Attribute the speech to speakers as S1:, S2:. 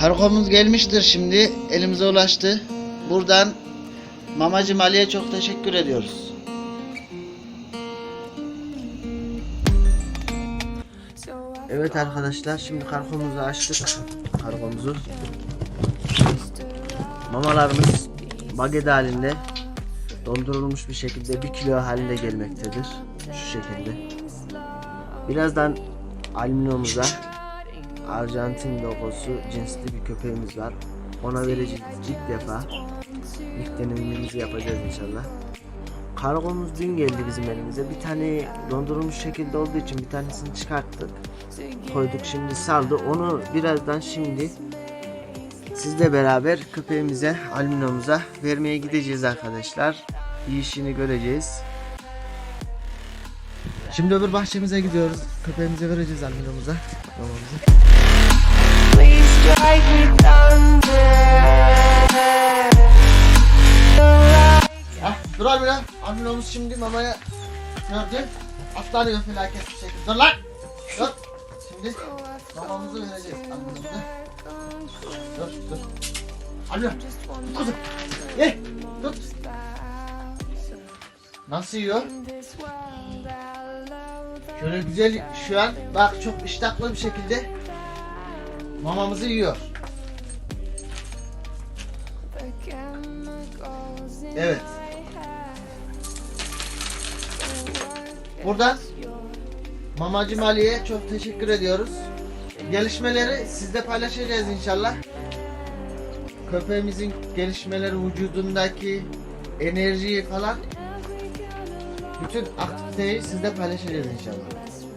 S1: Kargomuz gelmiştir şimdi. Elimize ulaştı. Buradan Mamacı Ali'ye çok teşekkür ediyoruz. Evet arkadaşlar şimdi kargomuzu açtık. Kargomuzu. Mamalarımız baget halinde dondurulmuş bir şekilde 1 kilo halinde gelmektedir. Şu şekilde. Birazdan alüminyumumuza Arjantin logosu cinsli bir köpeğimiz var. Ona vereceğiz ilk defa. İlk denememizi yapacağız inşallah. Kargomuz dün geldi bizim elimize. Bir tane dondurulmuş şekilde olduğu için bir tanesini çıkarttık. Koyduk şimdi saldı. Onu birazdan şimdi sizle beraber köpeğimize, alüminyumumuza vermeye gideceğiz arkadaşlar. Bir işini göreceğiz. Şimdi öbür bahçemize gidiyoruz. Köpeğimize vereceğiz
S2: thunder.
S1: Ah, dur lan. Alüminyumumuz şimdi mamaya gördü. Atlanıyor felaket bir şekilde. Dur lan. Dur. Şimdi mamamızı vereceğiz alüminyumumuza. Dur dur. Tut kızım. Ye. Tut. Nasıl yiyor? Şöyle güzel şu an bak çok iştahlı bir şekilde mamamızı yiyor. Evet. Buradan Mamacı Mali'ye çok teşekkür ediyoruz. Gelişmeleri sizle paylaşacağız inşallah. Köpeğimizin gelişmeleri vücudundaki enerjiyi falan bütün aktiviteyi sizle paylaşacağız inşallah.